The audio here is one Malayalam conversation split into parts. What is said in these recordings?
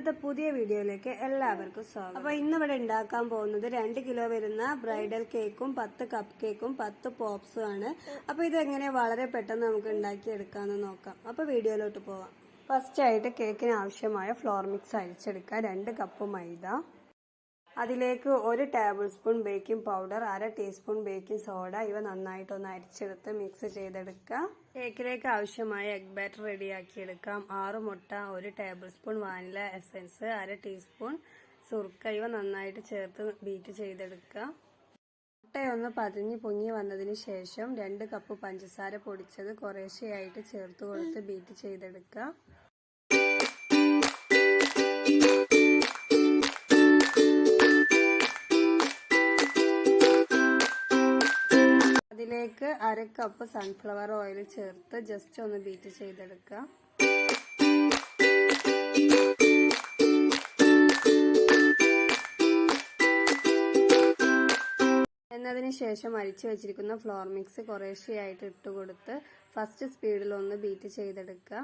ഇന്നത്തെ പുതിയ വീഡിയോയിലേക്ക് എല്ലാവർക്കും സ്വാഗതം. അപ്പൊ ഇന്നിവിടെ ഉണ്ടാക്കാൻ പോകുന്നത് രണ്ട് കിലോ വരുന്ന ബ്രൈഡൽ കേക്കും പത്ത് കപ്പ് കേക്കും പത്ത് പോപ്സും ആണ്. അപ്പൊ ഇതെങ്ങനെ വളരെ പെട്ടെന്ന് നമുക്ക് ഉണ്ടാക്കി എടുക്കാമെന്ന് നോക്കാം. അപ്പൊ വീഡിയോയിലോട്ട് പോവാം. ഫസ്റ്റ് ആയിട്ട് കേക്കിന് ആവശ്യമായ ഫ്ലോർ മിക്സ് അരിച്ചെടുക്കുക. രണ്ട് കപ്പ് മൈദ. അതിലേക്ക് ഒരു ടേബിൾ സ്പൂൺ ബേക്കിംഗ് പൗഡർ അര ടീസ്പൂൺ ബേക്കിംഗ് സോഡ ഇവ നന്നായിട്ടൊന്ന് അരിച്ചെടുത്ത് മിക്സ് ചെയ്തെടുക്കുക. കേക്കിലേക്ക് ആവശ്യമായ എഗ് ബാറ്റർ റെഡിയാക്കിയെടുക്കാം. ആറ് മുട്ട ഒരു ടേബിൾ സ്പൂൺ വാനില എസൻസ് അര ടീസ്പൂൺ സുർക്ക ഇവ നന്നായിട്ട് ചേർത്ത് ബീറ്റ് ചെയ്തെടുക്കുക. മുട്ടയൊന്ന് പതിഞ്ഞ് പൊങ്ങി വന്നതിന് ശേഷം രണ്ട് കപ്പ് പഞ്ചസാര പൊടിച്ചത് കുറേശ്ശെയായിട്ട് ചേർത്ത് കൊടുത്ത് ബീറ്റ് ചെയ്തെടുക്കുക. അതിലേക്ക് അര കപ്പ് സൺഫ്ലവർ ഓയിൽ ചേർത്ത് ജസ്റ്റ് ഒന്ന് ബീറ്റ് ചെയ്തെടുക്കുക. എന്നതിന് ശേഷം അരിച്ചു വെച്ചിരിക്കുന്ന ഫ്ലോർ മിക്സ് കുറേശ്ശെയായിട്ട് ഇട്ട് കൊടുത്ത് ഫസ്റ്റ് സ്പീഡിൽ ഒന്ന് ബീറ്റ് ചെയ്തെടുക്കുക.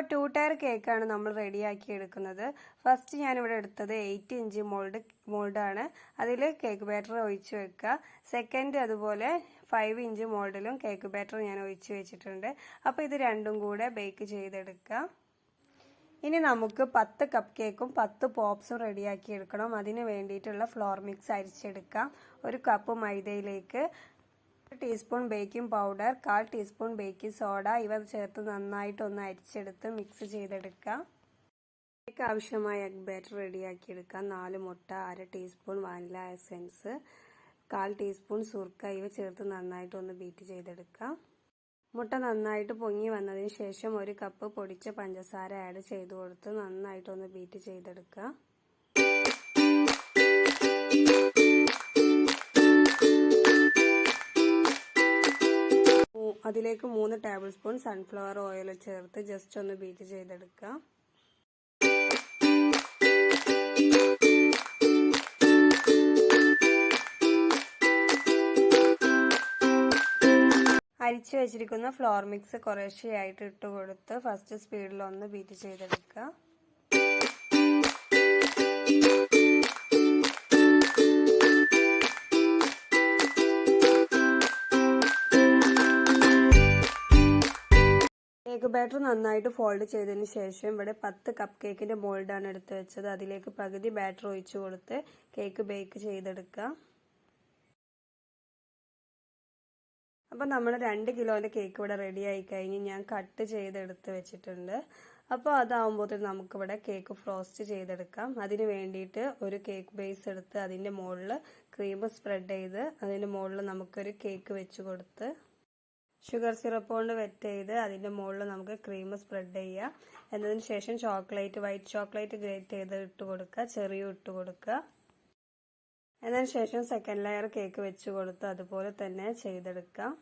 അപ്പോൾ ടു ടയർ കേക്കാണ് നമ്മൾ റെഡിയാക്കി എടുക്കുന്നത്. ഫസ്റ്റ് ഞാനിവിടെ എടുത്തത് എയ്റ്റ് ഇഞ്ച് മോൾഡ് മോൾഡാണ് അതിൽ കേക്ക് ബാറ്റർ ഒഴിച്ച് വെക്കുക. സെക്കൻഡ് അതുപോലെ ഫൈവ് ഇഞ്ച് മോൾഡിലും കേക്ക് ബാറ്റർ ഞാൻ ഒഴിച്ച് വെച്ചിട്ടുണ്ട്. അപ്പോൾ ഇത് രണ്ടും കൂടെ ബേക്ക് ചെയ്തെടുക്കുക. ഇനി നമുക്ക് പത്ത് കപ്പ് കേക്കും പത്ത് പോപ്സും റെഡിയാക്കി എടുക്കണം. അതിന് വേണ്ടിയിട്ടുള്ള ഫ്ലോർ മിക്സ് അരിച്ചെടുക്കാം. ഒരു കപ്പ് മൈദയിലേക്ക് ടീസ്പൂൺ ബേക്കിംഗ് പൗഡർ കാൽ ടീസ്പൂൺ ബേക്കിംഗ് സോഡ ഇവ ചേർത്ത് നന്നായിട്ട് ഒന്ന് അരിച്ചെടുത്ത് മിക്സ് ചെയ്തെടുക്കാം ഇതിലേക്ക് ആവശ്യമായ എഗ് ബാറ്റർ റെഡിയാക്കിയെടുക്കാം നാല് മുട്ട അര ടീസ്പൂൺ വാനില എസെൻസ് കാൽ ടീസ്പൂൺ സുർക്ക ഇവ ചേർത്ത് നന്നായിട്ട് ഒന്ന് ബീറ്റ് ചെയ്തെടുക്കാം മുട്ട നന്നായിട്ട് പൊങ്ങി വന്നതിന് ശേഷം ഒരു കപ്പ് പൊടിച്ച പഞ്ചസാര ആഡ് ചെയ്ത് കൊടുത്ത് നന്നായിട്ടൊന്ന് ബീറ്റ് ചെയ്തെടുക്കുക. അതിലേക്ക് മൂന്ന് ടേബിൾ സ്പൂൺ സൺഫ്ലവർ ഓയിൽ ചേർത്ത് ജസ്റ്റ് ഒന്ന് ബീറ്റ് ചെയ്തെടുക്കുക. അരിച്ചു വെച്ചിരിക്കുന്ന ഫ്ലോർ മിക്സ് കുറേശ്ശെയായിട്ട് ഇട്ട് കൊടുത്ത് ഫസ്റ്റ് സ്പീഡിൽ ഒന്ന് ബീറ്റ് ചെയ്തെടുക്കുക. കേക്ക് ബാറ്റർ നന്നായിട്ട് ഫോൾഡ് ചെയ്തതിന് ശേഷം ഇവിടെ പത്ത് കപ്പ് കേക്കിന്റെ മോൾഡാണ് എടുത്ത് വെച്ചത്. അതിലേക്ക് പകുതി ബാറ്റർ ഒഴിച്ചു കൊടുത്ത് കേക്ക് ബേക്ക് ചെയ്തെടുക്കുക. അപ്പം നമ്മൾ രണ്ട് കിലോന്റെ കേക്ക് ഇവിടെ റെഡി ആയി കഴിഞ്ഞ് ഞാൻ കട്ട് ചെയ്തെടുത്ത് വെച്ചിട്ടുണ്ട്. അപ്പോൾ അതാവുമ്പോൾ നമുക്കിവിടെ കേക്ക് ഫ്രോസ്റ്റ് ചെയ്തെടുക്കാം. അതിന് വേണ്ടിയിട്ട് ഒരു കേക്ക് ബേസ് എടുത്ത് അതിന്റെ മുകളിൽ ക്രീം സ്പ്രെഡ് ചെയ്ത് അതിന്റെ മുകളിൽ നമുക്കൊരു കേക്ക് വെച്ച് കൊടുത്ത് ഷുഗർ സിറപ്പ് കൊണ്ട് വെറ്റ് ചെയ്ത് അതിന്റെ മുകളിൽ നമുക്ക് ക്രീം സ്പ്രെഡ് ചെയ്യുക എന്നതിന് ശേഷം ചോക്ലേറ്റ് വൈറ്റ് ചോക്ലേറ്റ് ഗ്രേറ്റ് ചെയ്ത് ഇട്ട് കൊടുക്കുക. ചെറിയ ഇട്ട് കൊടുക്കുക. എന്നതിന് ശേഷം സെക്കൻഡ് ലെയർ കേക്ക് വെച്ച് കൊടുത്ത് അതുപോലെ തന്നെ ചെയ്തെടുക്കാം.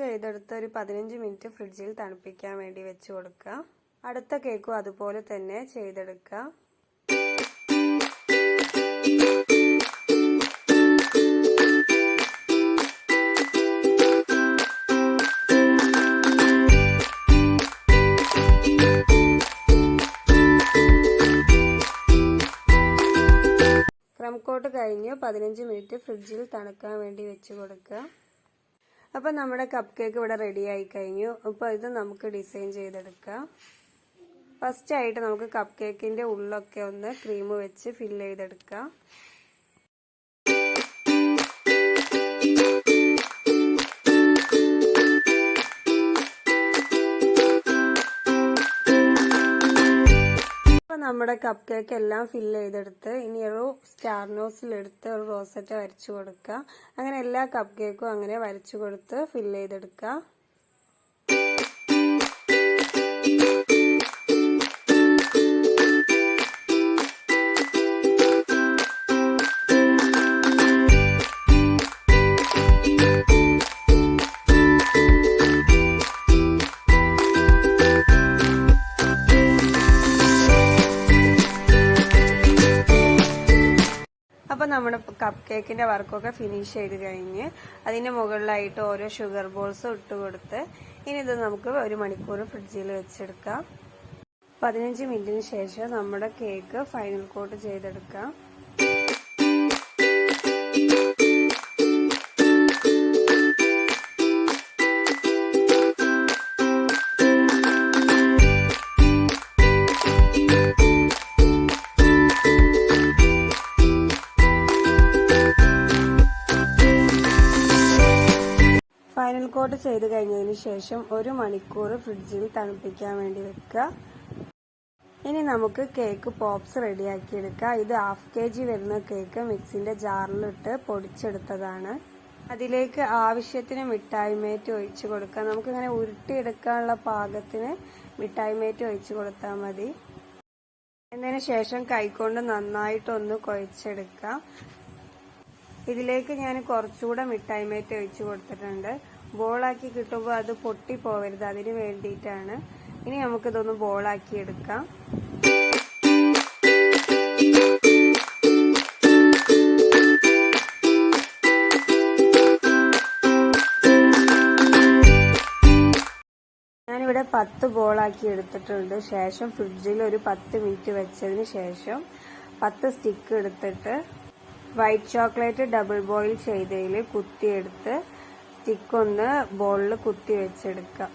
ചെയ്തെടുത്ത് ഒരു പതിനഞ്ച് മിനിറ്റ് ഫ്രിഡ്ജിൽ തണുപ്പിക്കാൻ വേണ്ടി വെച്ച് കൊടുക്കുക. അടുത്ത കേക്കും അതുപോലെ തന്നെ ചെയ്തെടുക്കുക. ക്രം കോട്ട് കഴിഞ്ഞ് പതിനഞ്ച് മിനിറ്റ് ഫ്രിഡ്ജിൽ തണുക്കാൻ വേണ്ടി വെച്ച് കൊടുക്കുക. അപ്പം നമ്മുടെ കപ്പ് കേക്ക് ഇവിടെ റെഡി ആയി കഴിഞ്ഞു. അപ്പോൾ ഇത് നമുക്ക് ഡിസൈൻ ചെയ്തെടുക്കാം. ഫസ്റ്റ് ആയിട്ട് നമുക്ക് കപ്പ് കേക്കിന്റെ ഉള്ളൊക്കെ ഒന്ന് ക്രീം വെച്ച് ഫില്ല് ചെയ്തെടുക്കാം. നമ്മുടെ കപ്പ് കേക്ക് എല്ലാം ഫില്ല് ചെയ്തെടുത്ത് ഇനി ഒരു സ്റ്റാർ നോസിലെടുത്ത് ഒരു റോസറ്റ് വരച്ചു കൊടുക്കുക. അങ്ങനെ എല്ലാ കപ്പ് കേക്കും അങ്ങനെ വരച്ചു കൊടുത്ത് ഫില്ല് ചെയ്തെടുക്കുക. അപ്പോൾ നമ്മുടെ കപ്പ് കേക്കിന്റെ വർക്കൊക്കെ ഫിനിഷ് ചെയ്ത് കഴിഞ്ഞ് അതിന്റെ മുകളിലായിട്ട് ഓരോ ഷുഗർ ബോൾസും ഇട്ട് കൊടുത്ത് ഇനി ഇത് നമുക്ക് ഒരു മണിക്കൂർ ഫ്രിഡ്ജിൽ വെച്ചെടുക്കാം. പതിനഞ്ച് മിനിറ്റിന് ശേഷം നമ്മുടെ കേക്ക് ഫൈനൽ കോട്ട് ചെയ്തെടുക്കാം. ചെയ്ത് കഴിഞ്ഞതിന് ശേഷം ഒരു മണിക്കൂർ ഫ്രിഡ്ജിൽ തണുപ്പിക്കാൻ വേണ്ടി വെക്കുക. ഇനി നമുക്ക് കേക്ക് പോപ്സ് റെഡിയാക്കി എടുക്കാം ഇത് ഹാഫ് കെ ജി വരുന്ന കേക്ക് മിക്സിന്റെ ജാറിലിട്ട് പൊടിച്ചെടുത്തതാണ്. അതിലേക്ക് ആവശ്യത്തിന് മിഠായി മേറ്റ് ഒഴിച്ചു കൊടുക്കാം. നമുക്കിങ്ങനെ ഉരുട്ടിയെടുക്കാനുള്ള പാകത്തിന് മിഠായി മേറ്റ് ഒഴിച്ചു കൊടുത്താൽ മതി. എന്നതിന് ശേഷം കൈകൊണ്ട് നന്നായിട്ടൊന്ന് കുഴച്ചെടുക്കാം. ഇതിലേക്ക് ഞാൻ കുറച്ചുകൂടെ മിഠായി മേറ്റ് ഒഴിച്ചു കൊടുത്തിട്ടുണ്ട്. ബോളാക്കി കിട്ടുമ്പോൾ അത് പൊട്ടി പോവരുത്. അതിന് വേണ്ടിയിട്ടാണ്. ഇനി നമുക്കിതൊന്ന് ബോളാക്കി എടുക്കാം. ഞാനിവിടെ പത്ത് ബോളാക്കി എടുത്തിട്ടുണ്ട്. ശേഷം ഫ്രിഡ്ജിൽ ഒരു പത്ത് മിനിറ്റ് വെച്ചതിന് ശേഷം പത്ത് സ്റ്റിക്ക് എടുത്തിട്ട് വൈറ്റ് ചോക്ലേറ്റ് ഡബിൾ ബോയിൽ ചെയ്തതിൽ കുത്തിയെടുത്ത് സ്റ്റിക്ക് ഒന്ന് ബോളിൽ കുത്തി വെച്ചെടുക്കുക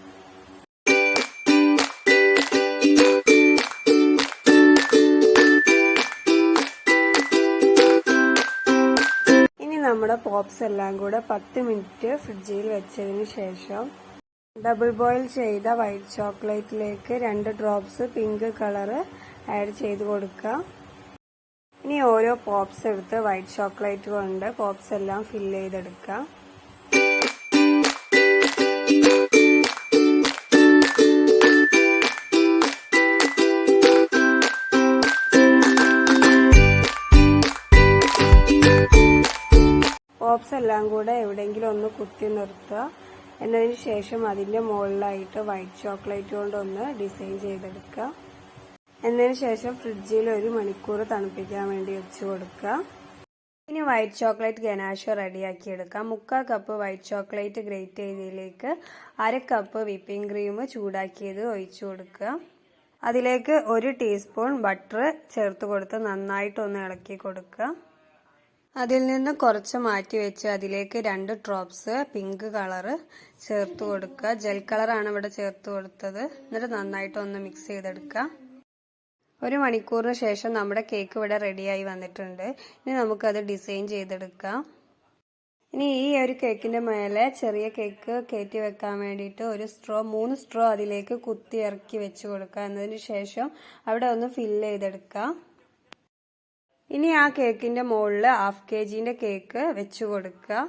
ഇനി നമ്മുടെ പോപ്സ് എല്ലാം കൂടെ പത്ത് മിനിറ്റ് ഫ്രിഡ്ജിൽ വെച്ചതിന് ശേഷം ഡബിൾ ബോയിൽ ചെയ്ത വൈറ്റ് ചോക്ലേറ്റിലേക്ക് രണ്ട് ഡ്രോപ്സ് പിങ്ക് കളർ ആഡ് ചെയ്ത് കൊടുക്കുക ഇനി ഓരോ പോപ്സ് എടുത്ത് വൈറ്റ് ചോക്ലേറ്റ് കൊണ്ട് പോപ്സ് എല്ലാം ഫില്ല് ചെയ്തെടുക്കാം. പോപ്സ് എല്ലാം കൂടെ എവിടെയെങ്കിലും ഒന്ന് കുത്തി നിർത്തുക. എന്നതിന് ശേഷം അതിന്റെ മുകളിലായിട്ട് വൈറ്റ് ചോക്ലേറ്റ് കൊണ്ട് ഒന്ന് ഡിസൈൻ ചെയ്തെടുക്കുക. എന്നതിന് ശേഷം ഫ്രിഡ്ജിൽ ഒരു മണിക്കൂർ തണുപ്പിക്കാൻ വേണ്ടി വെച്ച് കൊടുക്കുക. ഇനി വൈറ്റ് ചോക്ലേറ്റ് ഗനാഷോ റെഡിയാക്കി എടുക്കാം മുക്കാൽ കപ്പ് വൈറ്റ് ചോക്ലേറ്റ് ഗ്രേറ്റ് ചെയ്തതിലേക്ക് അര കപ്പ് വിപ്പിംഗ് ക്രീം ചൂടാക്കിയത് ഒഴിച്ചു കൊടുക്കുക. അതിലേക്ക് ഒരു ടീസ്പൂൺ ബട്ടർ ചേർത്ത് കൊടുത്ത് നന്നായിട്ടൊന്ന് ഇളക്കി കൊടുക്കുക. അതിൽ നിന്ന് കുറച്ച് മാറ്റി വെച്ച് അതിലേക്ക് രണ്ട് ഡ്രോപ്സ് പിങ്ക് കളറ് ചേർത്ത് കൊടുക്കുക. ജെൽ കളറാണ് ഇവിടെ ചേർത്ത് കൊടുത്തത്. എന്നിട്ട് നന്നായിട്ട് ഒന്ന് മിക്സ് ചെയ്തെടുക്കുക ഒരു മണിക്കൂറിന് ശേഷം നമ്മുടെ കേക്ക് ഇവിടെ റെഡിയായി വന്നിട്ടുണ്ട്. ഇനി നമുക്കത് ഡിസൈൻ ചെയ്തെടുക്കാം. ഇനി ഈ ഒരു കേക്കിന്റെ മേലെ ചെറിയ കേക്ക് കയറ്റി വെക്കാൻ വേണ്ടിയിട്ട് ഒരു സ്ട്രോ മൂന്ന് സ്ട്രോ അതിലേക്ക് കുത്തി ഇറക്കി വെച്ച് കൊടുക്കുക. എന്നതിന് ശേഷം അവിടെ ഒന്ന് ഫില്ല് ചെയ്തെടുക്കാം. ഇനി ആ കേക്കിന്റെ മുകളിൽ ഹാഫ് കെ ജിന്റെ കേക്ക് വെച്ചു കൊടുക്കുക.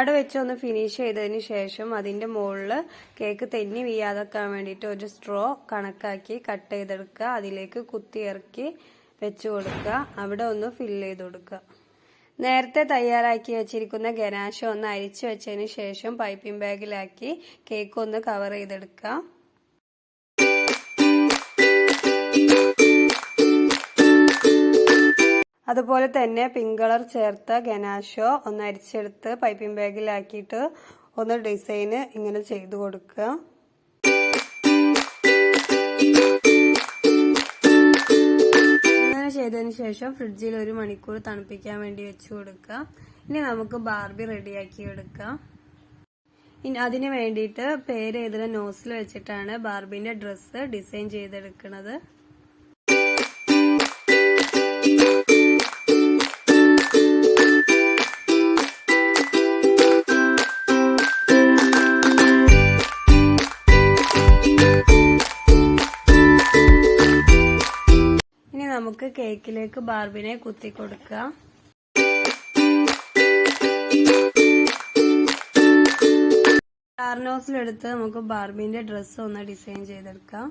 കാർഡ് വെച്ച് ഒന്ന് ഫിനിഷ് ചെയ്തതിന് ശേഷം അതിന്റെ മുകളിൽ കേക്ക് തെന്നി വീയാതെക്കാൻ വേണ്ടിയിട്ട് ഒരു സ്ട്രോ കണക്കാക്കി കട്ട് ചെയ്തെടുക്കുക. അതിലേക്ക് കുത്തി ഇറക്കി വെച്ച് കൊടുക്കുക. അവിടെ ഒന്ന് ഫില്ല് ചെയ്ത് കൊടുക്കുക. നേരത്തെ തയ്യാറാക്കി വെച്ചിരിക്കുന്ന ഗനാശ ഒന്ന് അരിച്ചു വെച്ചതിന് ശേഷം പൈപ്പിംഗ് ബാഗിലാക്കി കേക്ക് ഒന്ന് കവർ ചെയ്തെടുക്കുക. അതുപോലെ തന്നെ പിങ്ക് കളർ ചേർത്ത ഗനാഷോ ഒന്ന് അരിച്ചെടുത്ത് പൈപ്പിംഗ് ബാഗിലാക്കിയിട്ട് ഒന്ന് ഡിസൈന് ഇങ്ങനെ ചെയ്തു കൊടുക്കുക. ചെയ്തതിന് ശേഷം ഫ്രിഡ്ജിൽ ഒരു മണിക്കൂർ തണുപ്പിക്കാൻ വേണ്ടി വെച്ച് കൊടുക്കുക. ഇനി നമുക്ക് ബാർബി റെഡിയാക്കി എടുക്കാം. ഇനി അതിന് വേണ്ടിയിട്ട് പേര് എഴുതുന്ന നോസിൽ വെച്ചിട്ടാണ് ബാർബിന്റെ ഡ്രസ്സ് ഡിസൈൻ ചെയ്തെടുക്കുന്നത് നമുക്ക് കേക്കിലേക്ക് ബാർബിനെ കുത്തി കൊടുക്കാം. കാർനോസിലെടുത്ത് നമുക്ക് ബാർബിന്റെ ഡ്രസ്സ് ഒന്ന് ഡിസൈൻ ചെയ്തെടുക്കാം.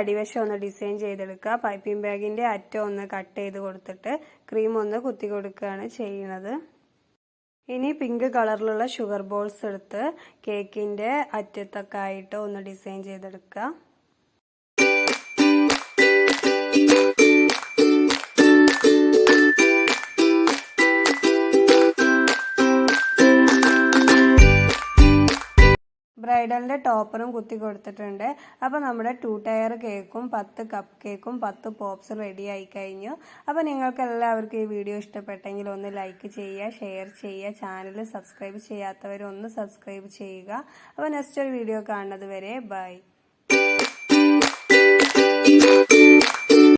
അടിവശം ഒന്ന് ഡിസൈൻ ചെയ്തെടുക്കുക. പൈപ്പിംഗ് ബാഗിന്റെ അറ്റം ഒന്ന് കട്ട് ചെയ്ത് കൊടുത്തിട്ട് ക്രീം ഒന്ന് കുത്തി കൊടുക്കുകയാണ് ചെയ്യുന്നത്. ഇനി പിങ്ക് കളറിലുള്ള ഷുഗർ ബോൾസ് എടുത്ത് കേക്കിന്റെ അറ്റത്തൊക്കെ ആയിട്ട് ഒന്ന് ഡിസൈൻ ചെയ്തെടുക്കുക. ബ്രൈഡലിന്റെ ടോപ്പറും കുത്തി കൊടുത്തിട്ടുണ്ട്. അപ്പോൾ നമ്മുടെ ടു ടയർ കേക്കും പത്ത് കപ്പ് കേക്കും പത്ത് പോപ്സ് റെഡി ആയി കഴിഞ്ഞു. അപ്പോൾ നിങ്ങൾക്ക് എല്ലാവർക്കും ഈ വീഡിയോ ഇഷ്ടപ്പെട്ടെങ്കിൽ ഒന്ന് ലൈക്ക് ചെയ്യുക ഷെയർ ചെയ്യുക ചാനൽ സബ്സ്ക്രൈബ് ചെയ്യാത്തവർ ഒന്ന് സബ്സ്ക്രൈബ് ചെയ്യുക. അപ്പോൾ നെക്സ്റ്റ് ഒരു വീഡിയോ കാണുന്നത് വരെ ബൈ